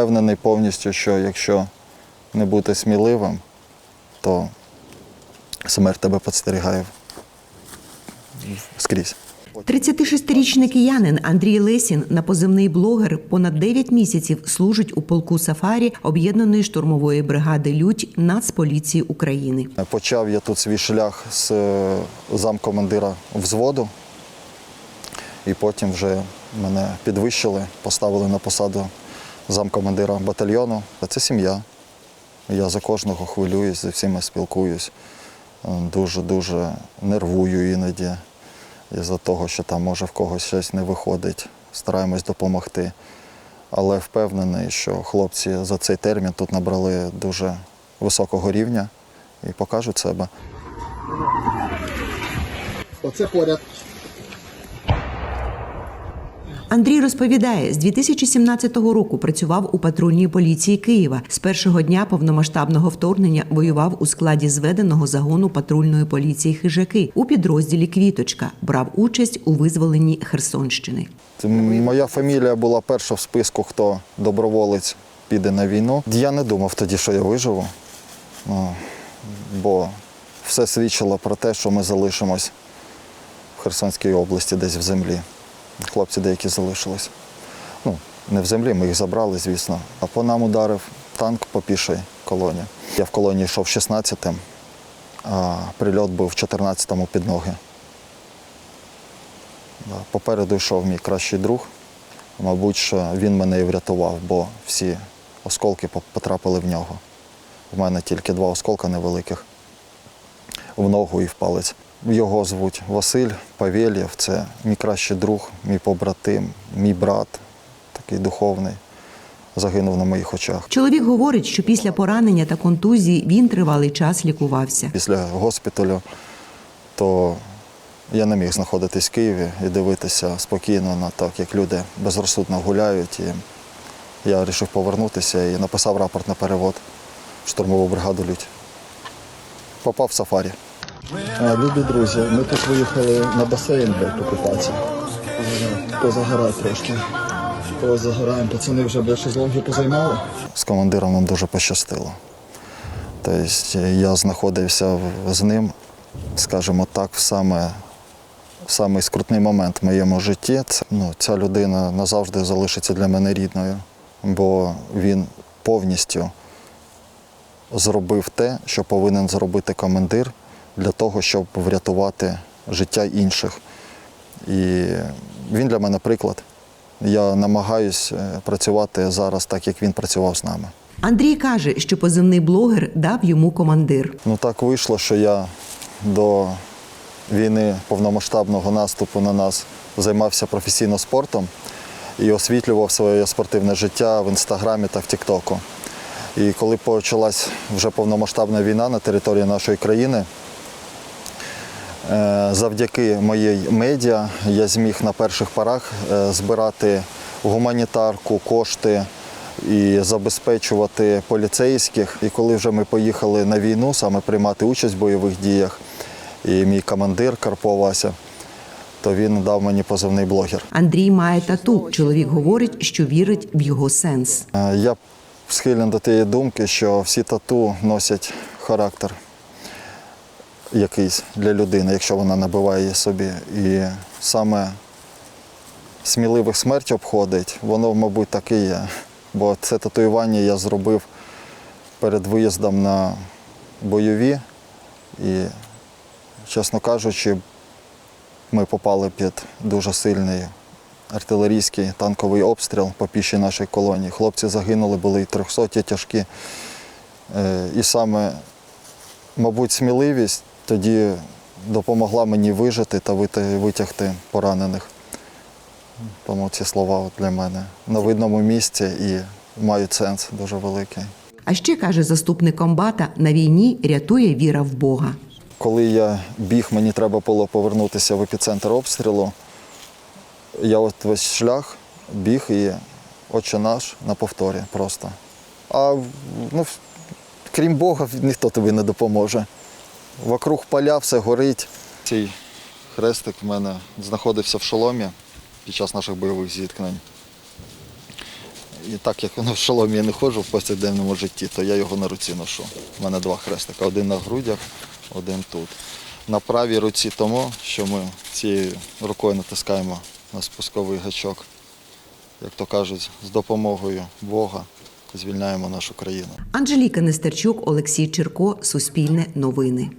Впевнений повністю, що якщо не бути сміливим, то смерть тебе підстерігає скрізь. 36-річний киянин Андрій Лесін на позивний блогер понад 9 місяців служить у полку Сафарі об'єднаної штурмової бригади Людь Нацполіції України. Почав я тут свій шлях з е, замкомандира взводу, і потім вже мене підвищили, поставили на посаду замкомандира батальйону. Це сім'я. Я за кожного хвилююсь, зі всіма спілкуюсь. Дуже-дуже нервую іноді із-за того, що там може в когось щось не виходить. Стараємось допомогти. Але впевнений, що хлопці за цей термін тут набрали дуже високого рівня і покажуть себе. Оце поряд. Андрій розповідає, з 2017 року працював у патрульній поліції Києва. З першого дня повномасштабного вторгнення воював у складі зведеного загону патрульної поліції Хижаки у підрозділі Квіточка. Брав участь у визволенні Херсонщини. Це Моя фамілія була перша в списку, хто доброволець піде на війну. Я не думав тоді, що я виживу, ну, бо все свідчило про те, що ми залишимось в Херсонській області, десь в землі. Хлопці деякі залишились. Ну, не в землі, ми їх забрали, звісно. А по нам ударив танк по пішій колоні. Я в колонії йшов 16-м, а прильот був 14-му під ноги. Попереду йшов мій кращий друг. Мабуть, що він мене і врятував, бо всі осколки потрапили в нього. У мене тільки два осколка невеликих в ногу і в палець. Його звуть Василь Павєлєв. Це мій кращий друг, мій побратим, мій брат, такий духовний. Загинув на моїх очах. Чоловік говорить, що після поранення та контузії він тривалий час лікувався. Після госпіталю, то я не міг знаходитись в Києві і дивитися спокійно на так, як люди безрозсудно гуляють. І я вирішив повернутися і написав рапорт на перевод в штурмову бригаду Людь. Попав в сафарі. Любі друзі, ми тут виїхали на басейн покупатися. Позагорати трошки. Позагораємо. Пацани вже блядь, шезлонги позаймали. З командиром нам дуже пощастило. Тобто я знаходився з ним, скажімо так, в саме, самий скрутний момент в моєму житті. Ну, ця людина назавжди залишиться для мене рідною, бо він повністю зробив те, що повинен зробити командир для того, щоб врятувати життя інших. І він для мене приклад. Я намагаюсь е, працювати зараз так, як він працював з нами. Андрій каже, що позивний блогер дав йому командир. Ну так вийшло, що я до війни повномасштабного наступу на нас займався професійно спортом і освітлював своє спортивне життя в інстаграмі та в Тіктоку. І коли почалась вже повномасштабна війна на території нашої країни, завдяки моїй медіа я зміг на перших порах е, збирати гуманітарку, кошти і забезпечувати поліцейських. І коли вже ми поїхали на війну, саме приймати участь в бойових діях, і мій командир Карпо Вася, то він дав мені позивний блогер. Андрій має тату. Чоловік говорить, що вірить в його сенс. Е, Я схилен до тієї думки, що всі тату носять характер якийсь для людини, якщо вона набиває собі. І саме сміливих смерть обходить, воно, мабуть, так і є. Бо це татуювання я зробив перед виїздом на бойові. І, чесно кажучи, ми попали під дуже сильний артилерійський танковий обстріл по пішій нашій колонії. Хлопці загинули, були і 300 тяжкі. Е, І саме, мабуть, сміливість тоді допомогла мені вижити та витягти поранених. Тому ці слова для мене на видному місці і мають сенс дуже великий. А ще каже заступник комбата: на війні рятує віра в Бога. Коли я біг, мені треба було повернутися в епіцентр обстрілу. Я от весь шлях біг і отче наш на повторі просто. А ну, крім Бога, ніхто тобі не допоможе. Вокруг поля все горить. Цей хрестик в мене знаходився в шоломі під час наших бойових зіткнень. І так як воно в шоломі я не ходжу в повсякденному житті, то я його на руці ношу. У мене два хрестика, один на грудях, один тут. На правій руці тому, що ми цією рукою натискаємо на спусковий гачок, як то кажуть, з допомогою Бога звільняємо нашу країну. Анжеліка Нестерчук, Олексій Черко, Суспільне новини.